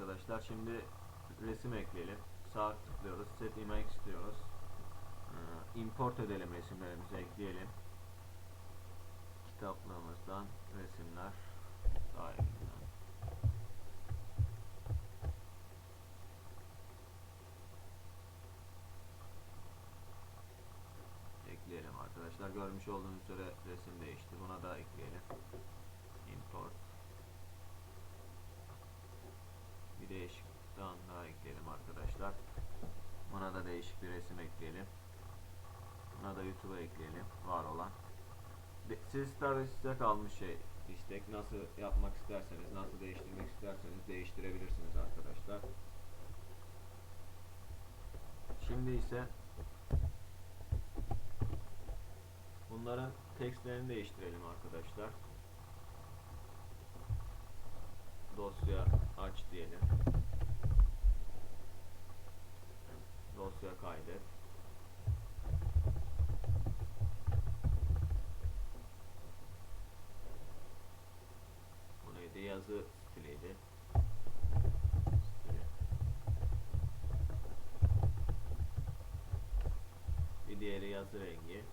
arkadaşlar. Şimdi resim ekleyelim. Sağ tıklıyoruz. Set image istiyoruz. Ee, import edelim resimlerimizi ekleyelim. Kitaplığımızdan resimler sahibinden. Ekleyelim arkadaşlar. Görmüş olduğunuz üzere resim değişti. Buna da ekleyelim. Import. Bir değişik daha ekleyelim arkadaşlar. Buna da değişik bir resim ekleyelim. Buna da YouTube'a ekleyelim. Var olan. Siz tabi size kalmış şey istek nasıl yapmak isterseniz nasıl değiştirmek isterseniz değiştirebilirsiniz arkadaşlar. Şimdi ise bunların tekstlerini değiştirelim arkadaşlar. Dosya aç diyelim. Dosya kaydet. Bu neydi? Yazı stiliydi. Stili. Bir diğeri yazı rengi.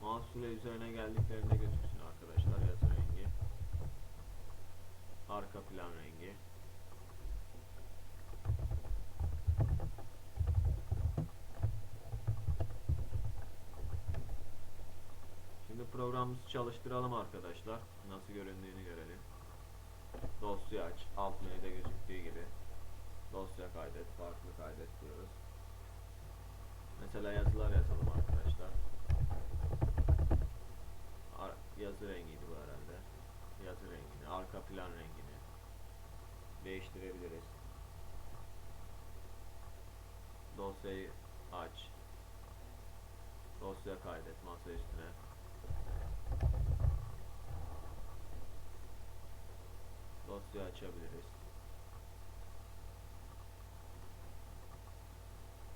Mouse üzerine geldiklerinde gözüksün arkadaşlar yazı rengi. Arka plan rengi. Şimdi programımızı çalıştıralım arkadaşlar. Nasıl göründüğünü görelim. Dosya aç. Alt menüde gözüktüğü gibi. Dosya kaydet. Farklı kaydet diyoruz. Mesela yazılar yazalım arkadaşlar. Ar- yazı rengiydi bu herhalde. Yazı rengini, arka plan rengini değiştirebiliriz. Dosyayı aç. Dosya kaydet masa üstüne. Dosya açabiliriz.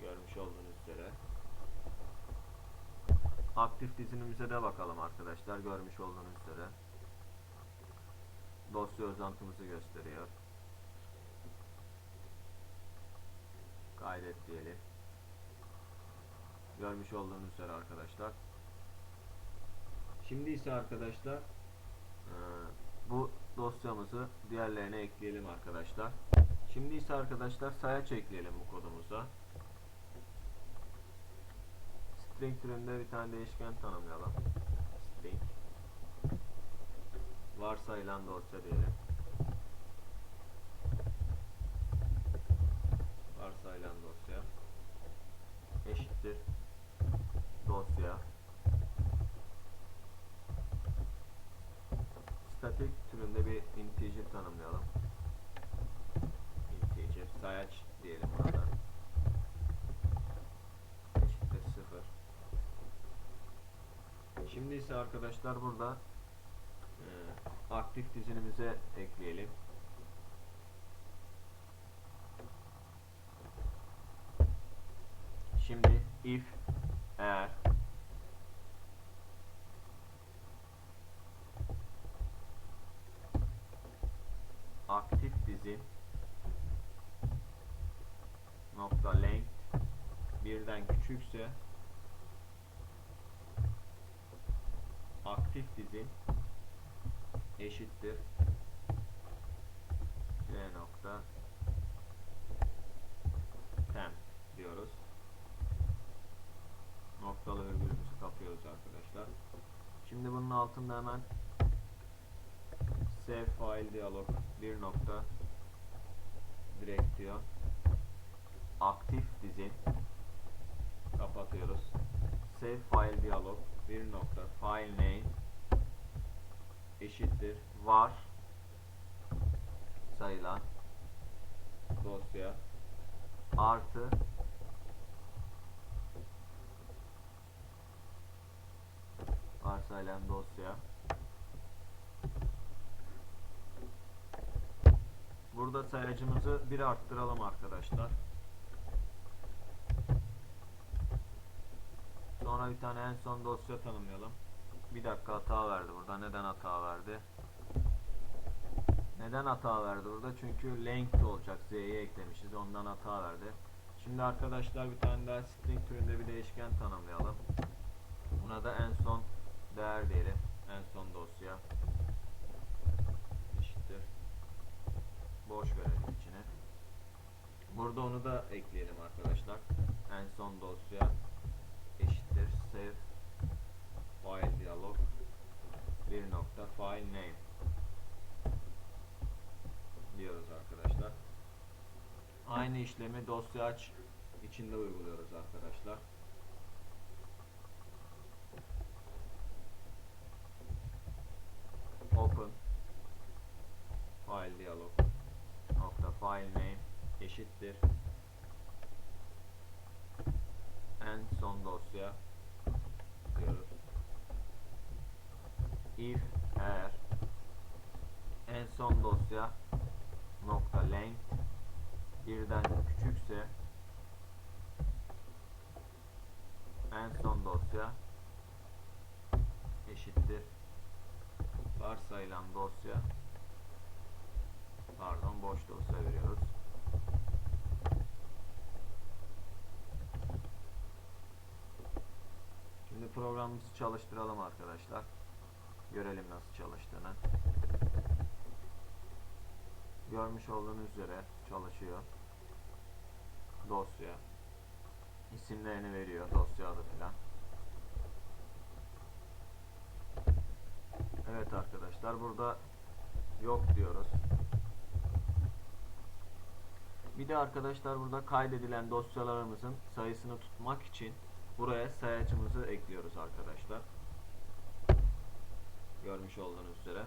Görmüş olduğunuz üzere. Aktif dizinimize de bakalım arkadaşlar. Görmüş olduğunuz üzere. Dosya uzantımızı gösteriyor. Kaydet diyelim. Görmüş olduğunuz üzere arkadaşlar. Şimdi ise arkadaşlar eee, bu dosyamızı diğerlerine ekleyelim arkadaşlar. Şimdi ise arkadaşlar sayaç ekleyelim bu kodumuza. String türünde bir tane değişken tanımlayalım. String varsayılan dosya diyelim. Varsayılan dosya eşittir dosya statik türünde bir integer tanımlayalım. Integer sayaç diyelim burada. Eşittir 0. Şimdi ise arkadaşlar burada e, aktif dizinimize ekleyelim. Şimdi if eğer. Aktif dizi nokta length birden küçükse aktif dizi eşittir. C nokta temp diyoruz. Noktalı virgülümüzü kapıyoruz arkadaşlar. Şimdi bunun altında hemen save file diyalog bir nokta direkt diyor. Aktif dizi kapatıyoruz. Save file diyalog bir nokta file name eşittir var sayılan dosya artı varsayılan dosya burada sayacımızı bir arttıralım arkadaşlar sonra bir tane en son dosya tanımlayalım bir dakika hata verdi burada neden hata verdi Neden hata verdi burada? Çünkü length olacak. Z'yi eklemişiz. Ondan hata verdi. Şimdi arkadaşlar bir tane daha string türünde bir değişken tanımlayalım. Buna da en son değer diyelim. En son dosya. eşittir. Boş verelim içine. Burada onu da ekleyelim arkadaşlar. En son dosya eşittir save file dialog bir nokta file name diyoruz arkadaşlar. Aynı işlemi dosya aç içinde uyguluyoruz arkadaşlar. Open. File dialog. Nokta file name eşittir. En son dosya. Diyoruz. If eğer. En son dosya. Nokta length. Birden küçükse. En son dosya. Eşittir varsayılan dosya pardon boş dosya veriyoruz. Şimdi programımızı çalıştıralım arkadaşlar. Görelim nasıl çalıştığını. Görmüş olduğunuz üzere çalışıyor. Dosya. İsimlerini veriyor. Dosya adı filan. Evet arkadaşlar burada yok diyoruz. Bir de arkadaşlar burada kaydedilen dosyalarımızın sayısını tutmak için buraya sayacımızı ekliyoruz arkadaşlar. Görmüş olduğunuz üzere.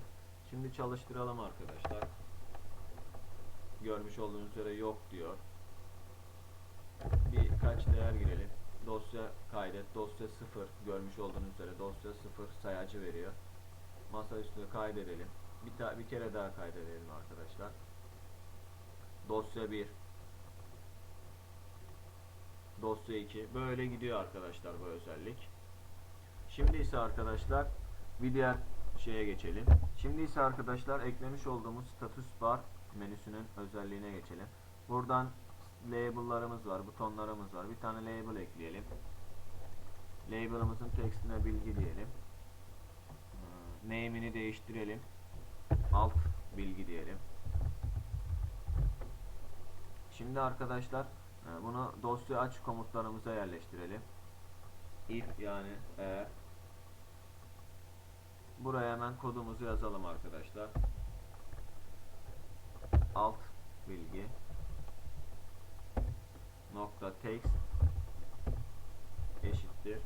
Şimdi çalıştıralım arkadaşlar. Görmüş olduğunuz üzere yok diyor. Birkaç değer girelim. Dosya kaydet. Dosya 0 görmüş olduğunuz üzere dosya 0 sayacı veriyor. Masa üstüne kaydedelim. Bir, bir kere daha kaydedelim arkadaşlar. Dosya 1 Dosya 2 böyle gidiyor arkadaşlar bu özellik. Şimdi ise arkadaşlar bir diğer şeye geçelim. Şimdi ise arkadaşlar eklemiş olduğumuz status bar menüsünün özelliğine geçelim. Buradan label'larımız var, butonlarımız var. Bir tane label ekleyelim. Label'ımızın tekstine bilgi diyelim. Name'ini değiştirelim. Alt bilgi diyelim. Şimdi arkadaşlar e, bunu dosya aç komutlarımıza yerleştirelim. If yani eğer Buraya hemen kodumuzu yazalım arkadaşlar. Alt bilgi nokta text eşittir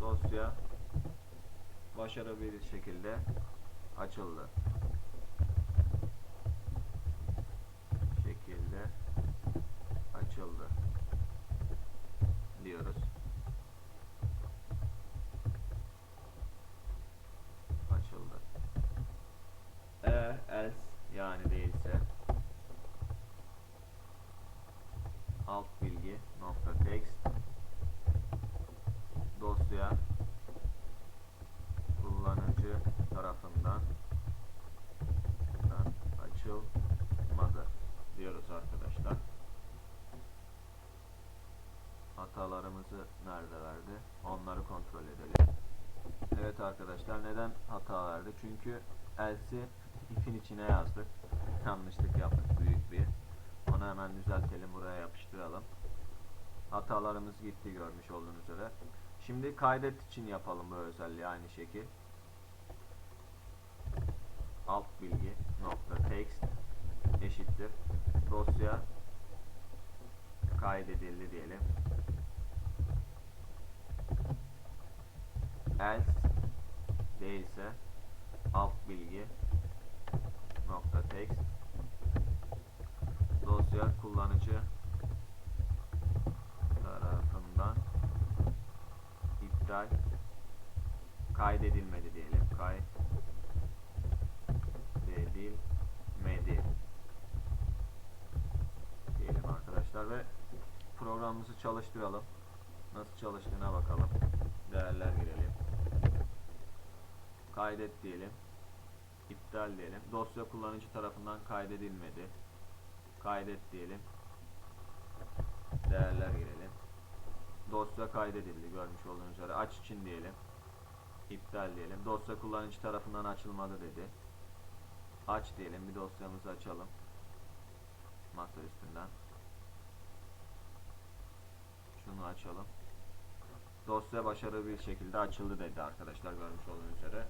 dosya başarılı şekilde açıldı. şekilde açıldı diyoruz. açıldı. Eğer else yani değilse alt bilgi nokta text dosya kullanıcı tarafından açılmadı diyoruz arkadaşlar. Hatalarımızı nerede verdi? Onları kontrol edelim. Evet arkadaşlar neden hata verdi? Çünkü else'i if'in içine yazdık. Yanlışlık yaptık büyük bir. Onu hemen düzeltelim buraya yapıştıralım. Hatalarımız gitti görmüş olduğunuz üzere. Şimdi kaydet için yapalım bu özelliği aynı şekil. Alt bilgi nokta text eşittir dosya kaydedildi diyelim. Else değilse alt bilgi nokta text dosya kullanıcı tarafından iptal kaydedilmedi diyelim. Kaydedilmedi diyelim arkadaşlar ve programımızı çalıştıralım. Nasıl çalıştığına bakalım. Değerler girelim kaydet diyelim İptal diyelim. Dosya kullanıcı tarafından kaydedilmedi. Kaydet diyelim. Değerler girelim. Dosya kaydedildi görmüş olduğunuz üzere. Aç için diyelim. İptal diyelim. Dosya kullanıcı tarafından açılmadı dedi. Aç diyelim. Bir dosyamızı açalım. Masa üstünden. Şunu açalım. Dosya başarılı bir şekilde açıldı dedi arkadaşlar görmüş olduğunuz üzere.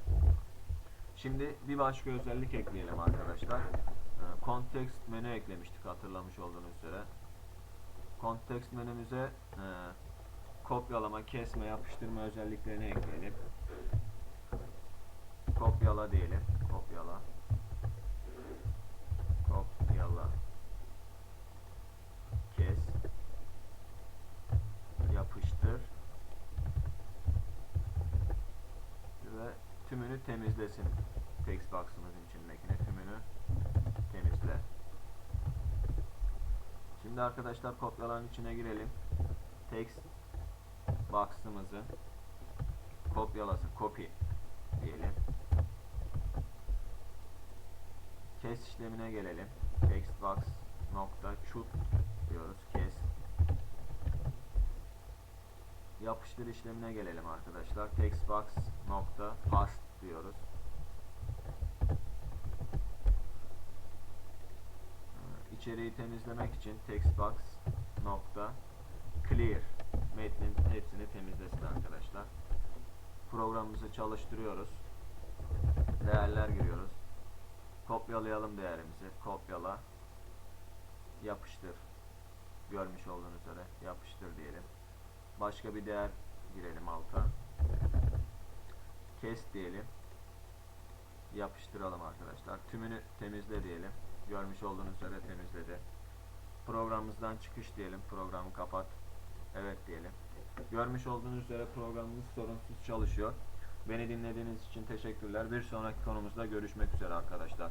Şimdi bir başka özellik ekleyelim arkadaşlar. Ee, Context menü eklemiştik hatırlamış olduğunuz üzere. Context menümüze e, kopyalama, kesme, yapıştırma özelliklerini ekleyelim. Kopyala diyelim. Kopyala. Kopyala. Kes. Yapıştır. Ve tümünü temizlesin. Text box'ımızın içindekini tümünü temizle. Şimdi arkadaşlar kopyaların içine girelim. Text box'ımızı kopyalasın. Copy diyelim. Kes işlemine gelelim. Text box nokta shoot diyoruz. Kes. Yapıştır işlemine gelelim arkadaşlar. Text box nokta paste diyoruz. Ee, İçeriği temizlemek için text box nokta clear metnin hepsini temizlesin arkadaşlar. Programımızı çalıştırıyoruz. Değerler giriyoruz. Kopyalayalım değerimizi. Kopyala. Yapıştır. Görmüş olduğunuz üzere yapıştır diyelim. Başka bir değer girelim alta. Kes diyelim. Yapıştıralım arkadaşlar. Tümünü temizle diyelim. Görmüş olduğunuz üzere temizledi. Programımızdan çıkış diyelim. Programı kapat. Evet diyelim. Görmüş olduğunuz üzere programımız sorunsuz çalışıyor. Beni dinlediğiniz için teşekkürler. Bir sonraki konumuzda görüşmek üzere arkadaşlar.